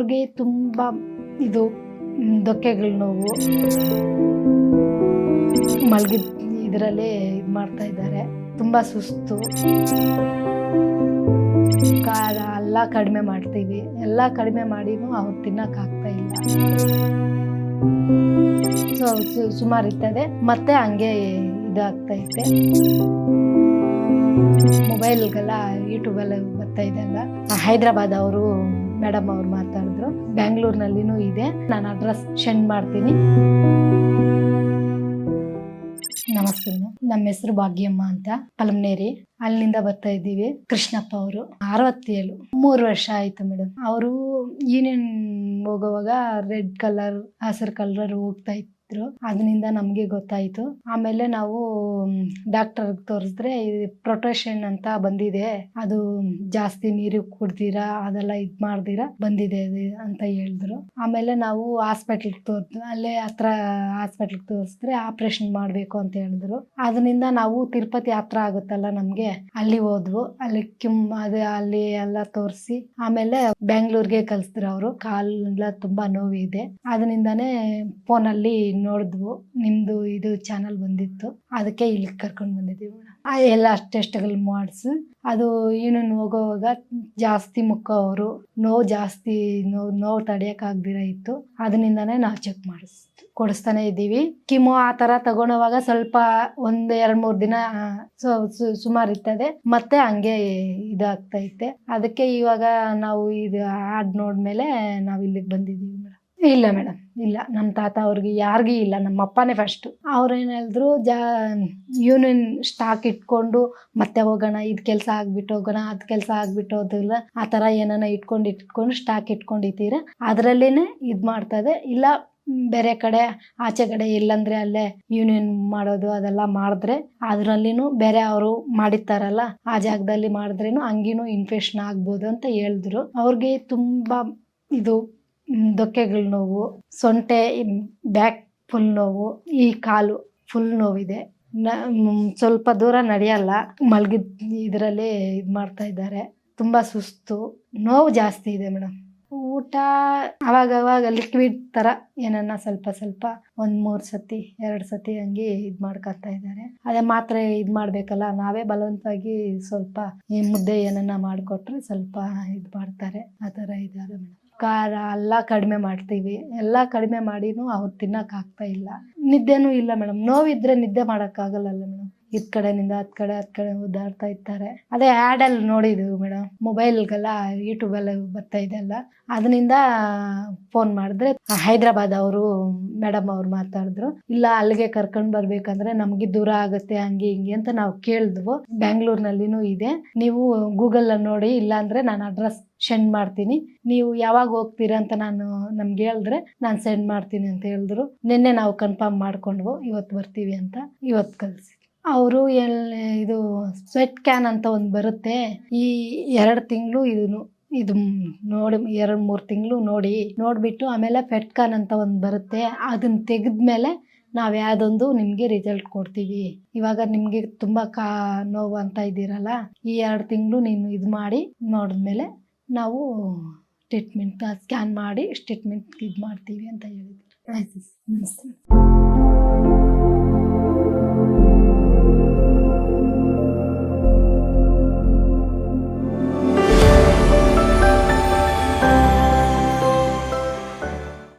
ಅವ್ರಿಗೆ ತುಂಬ ಇದು, ದೊಕ್ಕೆಗಳ ನೋವು. ಮಲಗಿದ ಇದರಲ್ಲೇ ಇದು ಮಾಡ್ತಾ ಇದ್ದಾರೆ ತುಂಬ ಸುಸ್ತು. ಖಾರ ಎಲ್ಲ ಕಡಿಮೆ ಮಾಡ್ತೀವಿ. ಎಲ್ಲ ಕಡಿಮೆ ಮಾಡಿನೂ ಅವ್ರು ತಿನ್ನಕ್ಕಾಗ್ತಾ ಇಲ್ಲ. ಸೊ, ಸುಮಾರು ಇರ್ತದೆ. ಮತ್ತೆ ಹಂಗೆ ಇದಾಗ್ತೈತೆ ಮೊಬೈಲ್ಗೆಲ್ಲ ಯೂಟ್ಯೂಬಲ್ಲ ಬರ್ತಾ ಇದೆ ಅಲ್ಲ? ಹೈದ್ರಾಬಾದ್ ಅವರು ಮೇಡಮ್ ಅವ್ರು ಮಾತಾಡಿದ್ರು. ಬ್ಯಾಂಗ್ಳೂರ್ನಲ್ಲಿನೂ ಇದೆ. ನಾನು ಅಡ್ರೆಸ್ ಸೆಂಡ್ ಮಾಡ್ತೀನಿ. ನಮಸ್ತೆ. ನಮ್ಮ ಹೆಸರು ಭಾಗ್ಯಮ್ಮ ಅಂತ. ಪಲಮ್ನೇರಿ. ಅಲ್ಲಿಂದ ಬರ್ತಾ ಇದ್ದೀವಿ. ಕೃಷ್ಣಪ್ಪ ಅವರು. ಅರವತ್ತೇಳು. ಮೂರು ವರ್ಷ ಆಯಿತು ಮೇಡಮ್. ಅವರು ಯೂನಿಯನ್ ಹೋಗುವಾಗ ರೆಡ್ ಕಲರ್, ಹಸಿರು ಕಲರ್ ಹೋಗ್ತಾ ಇದ್ರು ಅದರಿಂದ ನಮಗೆ ಗೊತ್ತಾಯಿತು. ಆಮೇಲೆ ನಾವು ಡಾಕ್ಟರ್ ತೋರಿಸಿದ್ರೆ ಪ್ರೊಟೆಷನ್ ಅಂತ ಬಂದಿದೆ. ಅದು ಜಾಸ್ತಿ ನೀರು ಕುಡ್ದಿರಾ, ಅದೆಲ್ಲ ಇದು ಮಾಡ್ದಿರಾ, ಬಂದಿದೆ ಅಂತ ಹೇಳಿದ್ರು. ಆಮೇಲೆ ನಾವು ಹಾಸ್ಪಿಟ್ಲ್ಗೆ ತೋರ್ದು, ಅಲ್ಲೇ ಹತ್ರ ಹಾಸ್ಪಿಟ್ಲ್ಗೆ ತೋರಿಸಿದ್ರೆ ಆಪರೇಷನ್ ಮಾಡಬೇಕು ಅಂತ ಹೇಳಿದ್ರು. ಅದರಿಂದ ನಾವು ತಿರುಪತಿ ಹತ್ರ ಆಗುತ್ತಲ್ಲ ನಮಗೆ, ಅಲ್ಲಿ ಹೋದ್ವು. ಅಲ್ಲಿ ಕಿಮ್, ಅದೇ ಅಲ್ಲಿ ಎಲ್ಲ ತೋರಿಸಿ, ಆಮೇಲೆ ಬೆಂಗಳೂರಿಗೆ ಕಲಿಸಿದ್ರು ಅವರು. ಕಾಲೆಲ್ಲ ತುಂಬಾ ನೋವಿದೆ. ಅದರಿಂದಾನೇ ಫೋನಲ್ಲಿ ನೋಡಿದ್ವು ನಿಮ್ದು ಇದು ಚಾನಲ್ ಬಂದಿತ್ತು. ಅದಕ್ಕೆ ಇಲ್ಲಿ ಕರ್ಕೊಂಡು ಬಂದಿದ್ದೀವಿ ಆ ಎಲ್ಲ ಟೆಸ್ಟ್ಗಳು ಮಾಡಿಸಿ, ಅದು ಏನೇನು ಹೋಗೋವಾಗ ಜಾಸ್ತಿ ಮುಖ ಅವರು ನೋವು ಜಾಸ್ತಿ ನೋವು ನೋವು ತಡೆಯೋಕ್ಕಾಗ್ದಿರ ಇತ್ತು. ಅದರಿಂದಾನೇ ನಾವು ಚೆಕ್ ಮಾಡಿಸ್, ಕೊಡಿಸ್ತಾನೆ ಇದ್ದೀವಿ. ಕಿಮೋ ಆ ಥರ ತಗೊಳೋವಾಗ ಸ್ವಲ್ಪ ಒಂದು ಎರಡು ಮೂರು ದಿನ ಸುಮಾರು ಇರ್ತದೆ. ಮತ್ತೆ ಹಂಗೆ ಇದಾಗ್ತೈತೆ ಅದಕ್ಕೆ ಇವಾಗ ನಾವು ಇದು ಹಾಡ್ ನೋಡ್ಮೇಲೆ ನಾವು ಇಲ್ಲಿಗೆ ಬಂದಿದ್ದೀವಿ ಇಲ್ಲ ಮೇಡಮ್, ಇಲ್ಲ. ನಮ್ಮ ತಾತ ಅವ್ರಿಗೆ ಯಾರಿಗೂ ಇಲ್ಲ. ನಮ್ಮ ಅಪ್ಪನೇ ಫಸ್ಟ್ ಅವ್ರೇನು ಹೇಳಿದ್ರು ಜಾ ಯೂನಿಯನ್ ಸ್ಟಾಕ್ ಇಟ್ಕೊಂಡು ಮತ್ತೆ ಹೋಗೋಣ, ಇದು ಕೆಲಸ ಆಗ್ಬಿಟ್ಟು ಹೋಗೋಣ, ಅದು ಕೆಲಸ ಆಗ್ಬಿಟ್ಟು ಹೋದಿಲ್ಲ ಆ ಥರ ಏನಾನ ಇಟ್ಕೊಂಡು ಇಟ್ಕೊಂಡು ಸ್ಟಾಕ್ ಇಟ್ಕೊಂಡಿದ್ದೀರ? ಇದ್ ಇದು. ಮಾಡ್ತದೆ ಇಲ್ಲ, ಬೇರೆ ಕಡೆ, ಆಚೆ ಕಡೆ ಇಲ್ಲಂದ್ರೆ ಅಲ್ಲೇ ಯೂನಿಯನ್ ಮಾಡೋದು ಅದೆಲ್ಲ ಮಾಡಿದ್ರೆ ಅದರಲ್ಲಿನೂ ಬೇರೆ ಅವರು ಮಾಡಿರ್ತಾರಲ್ಲ, ಆ ಜಾಗದಲ್ಲಿ ಮಾಡಿದ್ರೇನು ಹಂಗಿನೂ ಇನ್ಫೆಕ್ಷನ್ ಆಗ್ಬೋದು ಅಂತ ಹೇಳಿದ್ರು. ಅವ್ರಿಗೆ ತುಂಬ ಇದು ದೊಕ್ಕೆಗಳ ನೋವು, ಸೊಂಟೆ ಬ್ಯಾಕ್ ಫುಲ್ ನೋವು, ಈ ಕಾಲು ಫುಲ್ ನೋವಿದೆ. ಸ್ವಲ್ಪ ದೂರ ನಡೆಯಲ್ಲ, ಮಲಗಿದ ಇದರಲ್ಲಿ ಇದು ಮಾಡ್ತಾ ಇದ್ದಾರೆ. ತುಂಬ ಸುಸ್ತು, ನೋವು ಜಾಸ್ತಿ ಇದೆ ಮೇಡಮ್. ಊಟ ಅವಾಗ ಅವಾಗ ಲಿಕ್ವಿಡ್ ಥರ ಏನನ್ನ ಸ್ವಲ್ಪ ಸ್ವಲ್ಪ ಒಂದು ಮೂರು ಸತಿ, ಎರಡು ಸತಿ ಹಂಗೆ ಇದು ಮಾಡ್ಕೊತಾ ಇದ್ದಾರೆ. ಅದೇ ಮಾತ್ರ ಇದು ಮಾಡಬೇಕಲ್ಲ, ನಾವೇ ಬಲವಂತವಾಗಿ ಸ್ವಲ್ಪ ಈ ಮುದ್ದೆ ಏನನ್ನ ಮಾಡಿಕೊಟ್ರೆ ಸ್ವಲ್ಪ ಇದು ಮಾಡ್ತಾರೆ. ಆ ಥರ ಇದ್ದಾರೆ ಮೇಡಮ್. ಖಾರ ಎಲ್ಲ ಕಡಿಮೆ ಮಾಡ್ತೀವಿ. ಎಲ್ಲ ಕಡಿಮೆ ಮಾಡಿನೂ ಅವ್ರು ತಿನ್ನಕ್ಕಾಗ್ತಾ ಇಲ್ಲ. ನಿದ್ದೆನೂ ಇಲ್ಲ ಮೇಡಮ್. ನೋವಿದ್ರೆ ನಿದ್ದೆ ಮಾಡೋಕ್ಕಾಗಲ್ಲಲ್ಲ ಮೇಡಮ್. ಇದ್ ಕಡೆನಿಂದ ಹತ್ ಕಡೆ ಹತ್ ಕಡೆ ಓದಾಡ್ತಾ ಇರ್ತಾರೆ ಅದೇ ಆ್ಯಡಲ್ಲಿ ನೋಡಿದ್ವಿ ಮೇಡಮ್ ಮೊಬೈಲ್ಗೆಲ್ಲ ಯೂಟ್ಯೂಬೆಲ್ಲ ಬರ್ತಾ ಇದೆ ಅಲ್ಲ. ಅದರಿಂದ ಫೋನ್ ಮಾಡಿದ್ರೆ ಹೈದ್ರಾಬಾದ್ ಅವರು ಮೇಡಮ್ ಅವ್ರು ಮಾತಾಡಿದ್ರು. ಇಲ್ಲ, ಅಲ್ಲಿಗೆ ಕರ್ಕೊಂಡ್ ಬರ್ಬೇಕಂದ್ರೆ ನಮ್ಗೆ ದೂರ ಆಗುತ್ತೆ, ಹಂಗೆ ಹಿಂಗೆ ಅಂತ ನಾವು ಕೇಳಿದ್ವು. ಬ್ಯಾಂಗ್ಳೂರ್ನಲ್ಲಿನೂ ಇದೆ. ನೀವು ಗೂಗಲ್ ನೋಡಿ ಇಲ್ಲ ಅಂದ್ರೆ ನಾನು ಅಡ್ರೆಸ್ ಸೆಂಡ್ ಮಾಡ್ತೀನಿ. ನೀವು ಯಾವಾಗ ಹೋಗ್ತೀರಾ ಅಂತ ನಾನು ನಮ್ಗೆ ಹೇಳಿದ್ರೆ ನಾನು ಸೆಂಡ್ ಮಾಡ್ತೀನಿ ಅಂತ ಹೇಳಿದ್ರು. ನಿನ್ನೆ ನಾವು ಕನ್ಫರ್ಮ್ ಮಾಡ್ಕೊಂಡ್ವು, ಇವತ್ತು ಬರ್ತೀವಿ ಅಂತ. ಇವತ್ತು ಕಳಿಸಿ. ಅವರು ಎಲ್, ಇದು ಸ್ವೆಟ್ ಕ್ಯಾನ್ ಅಂತ ಒಂದು ಬರುತ್ತೆ. ಈ ಎರಡು ತಿಂಗಳು ಇದನ್ನು, ಇದು ನೋಡಿ, ಎರಡು ಮೂರು ತಿಂಗಳು ನೋಡಿ, ನೋಡಿಬಿಟ್ಟು ಆಮೇಲೆ ಫೆಟ್ ಕ್ಯಾನ್ ಅಂತ ಒಂದು ಬರುತ್ತೆ. ಅದನ್ನ ತೆಗೆದ್ಮೇಲೆ ನಾವು ಯಾವುದೊಂದು ನಿಮಗೆ ರಿಸಲ್ಟ್ ಕೊಡ್ತೀವಿ. ಇವಾಗ ನಿಮಗೆ ತುಂಬ ಕಾ, ನೋವು ಅಂತ ಇದ್ದೀರಲ್ಲ, ಈ ಎರಡು ತಿಂಗಳು ನೀನು ಇದು ಮಾಡಿ, ನೋಡಿದ್ಮೇಲೆ ನಾವು ಟ್ರೀಟ್ಮೆಂಟ್ ಸ್ಕ್ಯಾನ್ ಮಾಡಿ ಟ್ರೀಟ್ಮೆಂಟ್ ಇದು ಮಾಡ್ತೀವಿ ಅಂತ ಹೇಳಿದ್ರು. ಆಯ್ತು ನಮಸ್ತೆ.